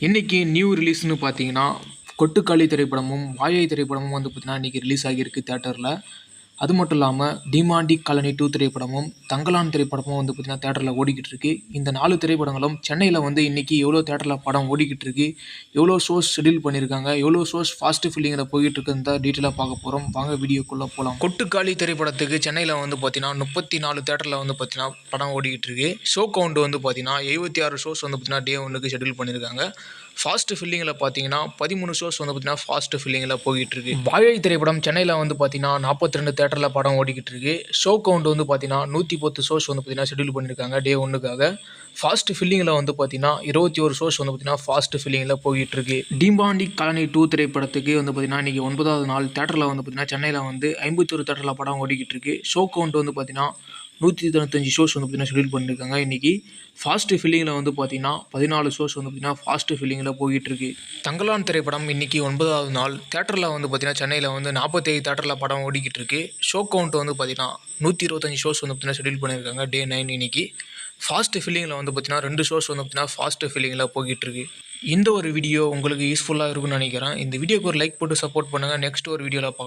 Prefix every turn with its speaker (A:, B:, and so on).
A: இன்றைக்கி நியூ ரிலீஸ்னு பார்த்தீங்கன்னா கொட்டுக்காளி திரைப்படமும் வாயை திரைப்படமும் வந்து பார்த்திங்கன்னா இன்றைக்கி ரிலீஸ் ஆகியிருக்கு தேட்டரில் அது மட்டும் இல்லாமல் டிமாண்டி காலனி டூ திரைப்படமும் தங்கலான் திரைப்படமும் வந்து பார்த்தீங்கன்னா தேட்டரில் ஓடிக்கிட்டு இருக்கு. இந்த நாலு திரைப்படங்களும் சென்னையில் வந்து இன்றைக்கி எவ்வளோ தேட்டரில் படம் ஓடிக்கிட்டு இருக்கு எவ்வளோ ஷோஸ் ஷெடியூல் பண்ணியிருக்காங்க எவ்வளோ ஷோஸ் ஃபாஸ்ட்டு ஃபில்லிங்கில் போய்கிட்டு இருக்குன்னு தான் டீட்டெயிலாக பார்க்க போகிறோம் வாங்க வீடியோக்குள்ளே போகலாம் கொட்டுக்காளி திரைப்படத்துக்கு சென்னையில் வந்து பார்த்தீங்கன்னா முப்பத்தி நாலு தேட்டரில் வந்து பார்த்தீங்கன்னா படம் ஓடிக்கிட்டு இருக்கு. ஷோ கவுண்ட் வந்து பார்த்தீங்கன்னா எழுபத்தி ஆறு ஷோஸ் வந்து பார்த்தீங்கன்னா டே ஒன்றுக்கு ஷெடியூல் பண்ணியிருக்காங்க ஃபாஸ்ட் ஃபில்லிங்கில் பார்த்தீங்கன்னா பதிமூணு ஷோஸ் வந்து பார்த்தீங்கன்னா ஃபாஸ்ட் ஃபில்லிங்கில் போய்கிட்டு இருக்கு. வாழை திரைப்படம் சென்னையில் வந்து பார்த்தீங்கன்னா நாற்பத்தி ரெண்டு தேட்டரில் படம் ஓடிக்கிட்டு இருக்கு ஷோ கவுண்ட் வந்து பார்த்தீங்கன்னா நூற்றி பத்து ஷோஸ் வந்து பார்த்தீங்கன்னா ஷெடியூல் பண்ணியிருக்காங்க டே ஒன்றுக்காக ஃபாஸ்ட் ஃபில்லிங்கில் வந்து பார்த்தீங்கன்னா இருபத்தி ஒரு ஷோஸ் வந்து பார்த்தீங்கன்னா ஃபாஸ்ட் ஃபில்லிங்கில் போய்கிட்டு இருக்கு டீம்பாண்டி காலனி டூ திரைப்படத்துக்கு வந்து பார்த்தீங்கன்னா இன்றைக்கி ஒன்பதாவது நாள் தேட்டரில் வந்து பார்த்தீங்கன்னா சென்னையில் வந்து ஐம்பத்தி ஒரு தேட்டரில் படம் ஓடிக்கிட்டு இருக்கு ஷோ கவுண்ட் வந்து பார்த்தீங்கன்னா நூற்றி தொண்ணூத்தஞ்சு ஷோஸ் வந்து பார்த்திங்கன்னா ஷெடியூல் பண்ணியிருக்காங்க இன்றைக்கி ஃபாஸ்ட்டு ஃபில்லிங்கில் வந்து பார்த்தீங்கன்னா பதினாலு ஷோஸ் வந்து பார்த்தீங்கன்னா ஃபாஸ்ட்டு ஃபில்லிங்கில் போயிட்டுருக்கு. தங்கலான் திரைப்படம் இன்றைக்கி ஒன்பதாவது நாள். தேட்டரில் வந்து பார்த்தீங்கன்னா சென்னையில் வந்து நாற்பத்தேழு தேட்டரில் படம் ஓடிக்கிட்டு இருக்கு ஷோ கவுண்ட் வந்து பார்த்தீங்கன்னா நூற்றி இருபத்தஞ்சு ஷோஸ் வந்து பார்த்தீங்கன்னா ஷெடியூல் பண்ணியிருக்காங்க டே நைன் இன்றைக்கி ஃபாஸ்ட்டு ஃபில்லிங்கில் வந்து பார்த்தீங்கன்னா ரெண்டு ஷோஸ் வந்து பார்த்தீங்கன்னா ஃபாஸ்ட்டு ஃபில்லிங்கில் போயிட்டுருக்கு. இந்த ஒரு வீடியோ உங்களுக்கு யூஸ்ஃபுல்லாக இருக்கும்னு நினைக்கிறேன். இந்த வீடியோக்கு ஒரு லைக் போட்டு சப்போர்ட் பண்ணுங்கள் நெக்ஸ்ட் ஒரு வீடியோவில் பார்க்கலாம்.